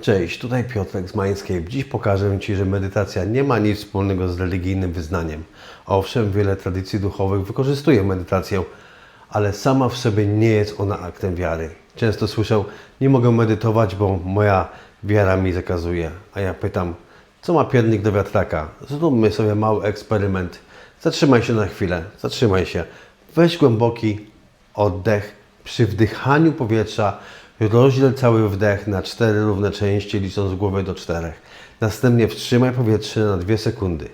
Cześć, tutaj Piotrek z Mindscape. Dziś pokażę Ci, że medytacja nie ma nic wspólnego z religijnym wyznaniem. Owszem, wiele tradycji duchowych wykorzystuje medytację, ale sama w sobie nie jest ona aktem wiary. Często słyszę, nie mogę medytować, bo moja wiara mi zakazuje. A ja pytam, co ma piernik do wiatraka? Zróbmy sobie mały eksperyment. Zatrzymaj się na chwilę, zatrzymaj się. Weź głęboki oddech. Przy wdychaniu powietrza rozdziel cały wdech na cztery równe części, licząc z głowy do czterech. Następnie wstrzymaj powietrze na dwie sekundy.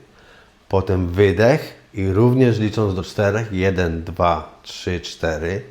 Potem wydech i również licząc do czterech. Jeden, dwa, trzy, cztery.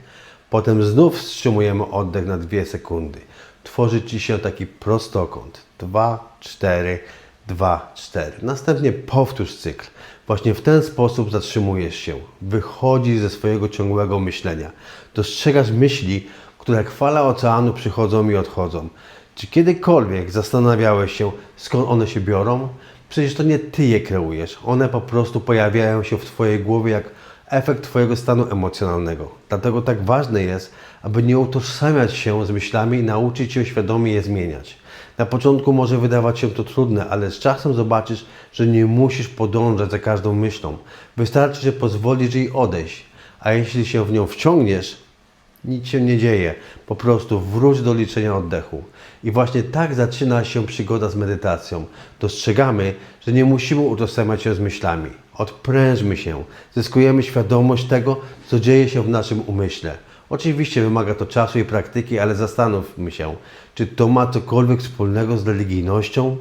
Potem znów wstrzymujemy oddech na dwie sekundy. Tworzy Ci się taki prostokąt. Dwa, cztery, dwa, cztery. Następnie powtórz cykl. Właśnie w ten sposób zatrzymujesz się. Wychodzisz ze swojego ciągłego myślenia. Dostrzegasz myśli, które jak fala oceanu przychodzą i odchodzą. Czy kiedykolwiek zastanawiałeś się, skąd one się biorą? Przecież to nie ty je kreujesz. One po prostu pojawiają się w twojej głowie jak efekt twojego stanu emocjonalnego. Dlatego tak ważne jest, aby nie utożsamiać się z myślami i nauczyć się świadomie je zmieniać. Na początku może wydawać się to trudne, ale z czasem zobaczysz, że nie musisz podążać za każdą myślą. Wystarczy, że pozwolisz jej odejść. A jeśli się w nią wciągniesz, nic się nie dzieje. Po prostu wróć do liczenia oddechu. I właśnie tak zaczyna się przygoda z medytacją. Dostrzegamy, że nie musimy utożsamiać się z myślami. Odprężmy się. Zyskujemy świadomość tego, co dzieje się w naszym umyśle. Oczywiście wymaga to czasu i praktyki, ale zastanówmy się, czy to ma cokolwiek wspólnego z religijnością?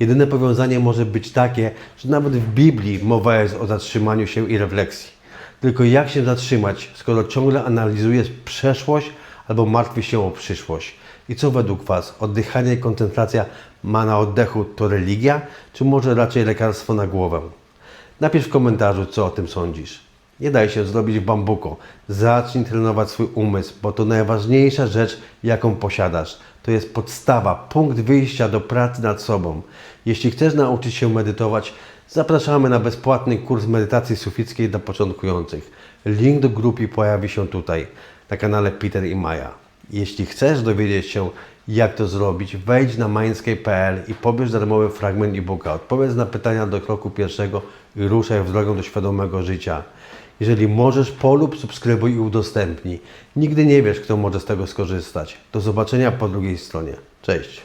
Jedyne powiązanie może być takie, że nawet w Biblii mowa jest o zatrzymaniu się i refleksji. Tylko jak się zatrzymać, skoro ciągle analizujesz przeszłość albo martwisz się o przyszłość? I co według Was? Oddychanie i koncentracja ma na oddechu to religia, czy może raczej lekarstwo na głowę? Napisz w komentarzu, co o tym sądzisz. Nie daj się zrobić w bambuko. Zacznij trenować swój umysł, bo to najważniejsza rzecz, jaką posiadasz. To jest podstawa, punkt wyjścia do pracy nad sobą. Jeśli chcesz nauczyć się medytować, zapraszamy na bezpłatny kurs medytacji sufickiej dla początkujących. Link do grupy pojawi się tutaj, na kanale Peter i Maja. Jeśli chcesz dowiedzieć się, jak to zrobić, wejdź na mindscape.pl i pobierz darmowy fragment e-booka. Odpowiedz na pytania do kroku pierwszego i ruszaj w drogę do świadomego życia. Jeżeli możesz, polub, subskrybuj i udostępnij. Nigdy nie wiesz, kto może z tego skorzystać. Do zobaczenia po drugiej stronie. Cześć.